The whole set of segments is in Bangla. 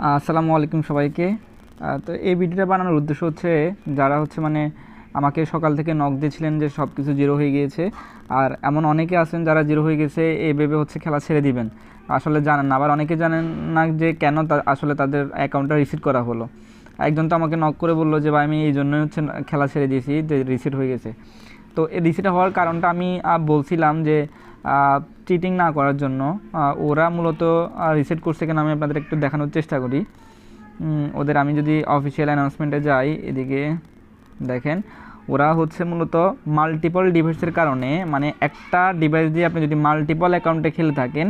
আসসালামু আলাইকুম সবাইকে। তো এই ভিডিওটা বানানোর উদ্দেশ্য হচ্ছে যারা হচ্ছে মানে আমাকে সকাল থেকে নক দিয়েছিলেন যে সব কিছু জিরো হয়ে গিয়েছে, আর এমন অনেকে আছেন যারা জিরো হয়ে গেছে এই ভেবে হচ্ছে খেলা ছেড়ে দিবেন। আসলে জানেন না, আবার অনেকে জানেন না যে কেন আসলে তাদের অ্যাকাউন্টটা রিসিভ করা হলো। একজন তো আমাকে নক করে বলল যে, ভাই, আমি এই জন্যই হচ্ছে খেলা ছেড়ে দিয়েছি যে রিসিট হয়ে গেছে। তো এই রিসিট হওয়ার কারণটা আমি বলছিলাম যে চিটিং না করার জন্য ওরা মূলত রিসেট করছে কিনা আমি আপনাদের একটু দেখানোর চেষ্টা করি। ওদের আমি যদি অফিসিয়াল অ্যানাউন্সমেন্টে যাই, এদিকে দেখেন, ওরা হচ্ছে মূলত মাল্টিপল ডিভাইসের কারণে মানে একটা ডিভাইস দিয়ে আপনি যদি মাল্টিপল অ্যাকাউন্টে খেলে থাকেন,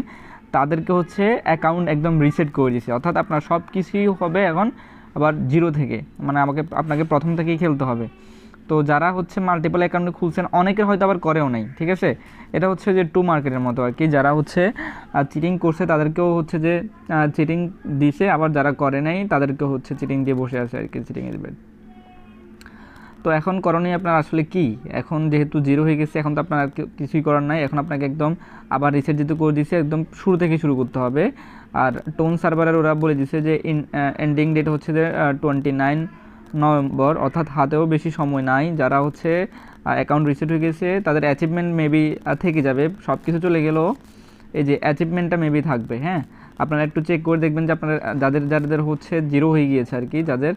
তাদেরকে হচ্ছে অ্যাকাউন্ট একদম রিসেট করে দিয়েছে অর্থাৎ আপনার সব কিছুই হবে এখন আবার জিরো থেকে মানে আমাকে, আপনাকে প্রথম থেকেই খেলতে হবে। তো যারা হচ্ছে মাল্টিপল অ্যাকাউন্ট খুলছেন, অনেকের হয়তো আবার করেও নাই, ঠিক আছে? এটা হচ্ছে যে টু মার্কেটের মতো আর কি। যারা হচ্ছে চিটিং করছে, তাদেরকেও হচ্ছে যে চিটিং দিছে, আবার যারা করে নাই, তাদেরকেও হচ্ছে চিটিং দিয়ে বসে আছে আর কি চিটিং এর বেড তো এখন করণীয় আপনার আসলে কি? এখন যেহেতু জিরো হয়ে গেছে, এখন তো আপনার কিছুই করার নাই। এখন আপনাকে একদম আবার রিসেট যেহেতু করে দিছে, একদম শুরু থেকে শুরু করতে হবে। আর টোন সার্ভারের ওরা বলে দিছে যে এন্ডিং ডেট হচ্ছে যে টোয়েন্টি নাইন নভেম্বর, অর্থাৎ হাতেও বেশি সময় নাই। যারা হচ্ছে অ্যাকাউন্ট রিসেট হয়ে গেছে, তাদের অ্যাচিভমেন্ট মেবি থেকে যাবে। সব কিছু চলে গেলেও এই যে অ্যাচিভমেন্টটা মেবি থাকবে হ্যাঁ? আপনারা একটু চেক করে দেখবেন যে আপনার যাদের যাদের হচ্ছে জিরো হয়ে গিয়েছে আর কি, যাদের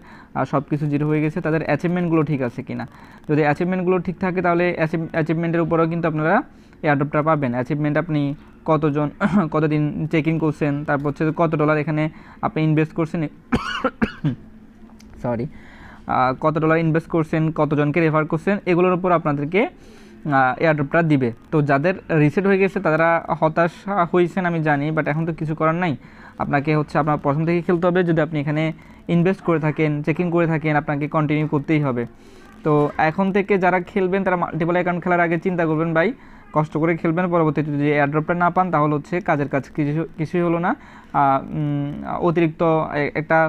সব কিছু জিরো হয়ে গেছে, তাদের অ্যাচিভমেন্টগুলো ঠিক আছে কি না যদি অ্যাচিভমেন্টগুলো ঠিক থাকে, তাহলে অ্যাচিভমেন্টের উপরেও কিন্তু আপনারা এয়ারড্রপটা পাবেন। অ্যাচিভমেন্ট আপনি কতজন, কতদিন চেকিং করছেন? তারপর হচ্ছে কত ডলার এখানে আপনি ইনভেস্ট করছেন? সরি কত ডলার ইনভেস্ট করছেন, কতজনকে রেফার করছেন, এগুলোর উপর আপনাদেরকে এয়ারড্রপটা দিবে। তো যাদের রিসেট হয়ে গেছে, তারা হতাশা হয়েছেন আমি জানি বাট এখন তো কিছু করার নাই। আপনাকে হচ্ছে আপনার প্রথম থেকে খেলতে হবে, যদি আপনি এখানে ইনভেস্ট করে থাকেন চেকিং করে থাকেন, আপনাকে কন্টিনিউ করতেই হবে। তো এখন থেকে যারা খেলবেন, তারা মাল্টিপল অ্যাকাউন্ট খেলার আগে চিন্তা করবেন, ভাই, কষ্ট করে খেলবেন, পরবর্তীতে যদি এয়ারড্রপটা না পান, তাহলে হচ্ছে কাজের কাজ কিছু, কিছুই হলো না। অতিরিক্ত একটা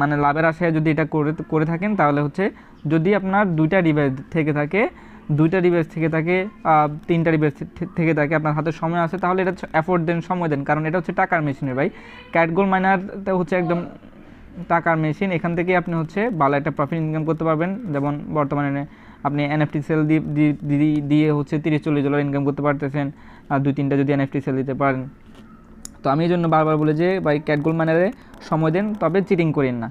মানে লাভের আশায় যদি এটা করে করে থাকেন, তাহলে হচ্ছে যদি আপনার দুইটা ডিভাইস থেকে থাকে, দুইটা ডিভাইস থেকে থাকে তিনটা ডিভাইস থেকে থাকে, আপনার হাতে সময় আছে, তাহলে এটা অ্যাফোর্ড দেন, সময় দেন, কারণ এটা হচ্ছে টাকার মেশিনের ভাই। ক্যাটগোল মাইনারটা হচ্ছে একদম টাকার মেশিন, এখান থেকে আপনি হচ্ছে ভালো একটা প্রফিট ইনকাম করতে পারবেন, যেমন বর্তমানে আপনি এনএফটি সেল দিয়ে দিয়ে হচ্ছে তিরিশ চল্লিশ ডলার ইনকাম করতে পারতেছেন, আর দুই তিনটা যদি এনএফটি সেল দিতে পারেন। তো আমি এই জন্য বারবার বলে যে, ভাই ক্যাটগোল ম্যানারে সময় দেন, তবে চিটিং করেন না।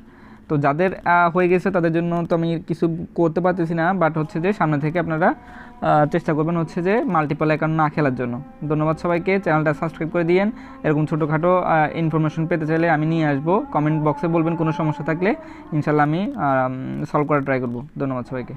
তো যাদের হয়ে গেছে, তাদের জন্য তো আমি কিছু করতে পারতেছি না বাট হচ্ছে যে সামনে থেকে আপনারা চেষ্টা করবেন হচ্ছে যে মাল্টিপল অ্যাকাউন্ট না খেলার জন্য। ধন্যবাদ সবাইকে চ্যানেলটা সাবস্ক্রাইব করে দিয়েন। এরকম ছোটোখাটো ইনফরমেশন পেতে চাইলে আমি নিয়ে আসব। কমেন্ট বক্সে বলবেন কোনো সমস্যা থাকলে, ইনশাল্লাহ আমি সলভ করার ট্রাই করব। ধন্যবাদ সবাইকে।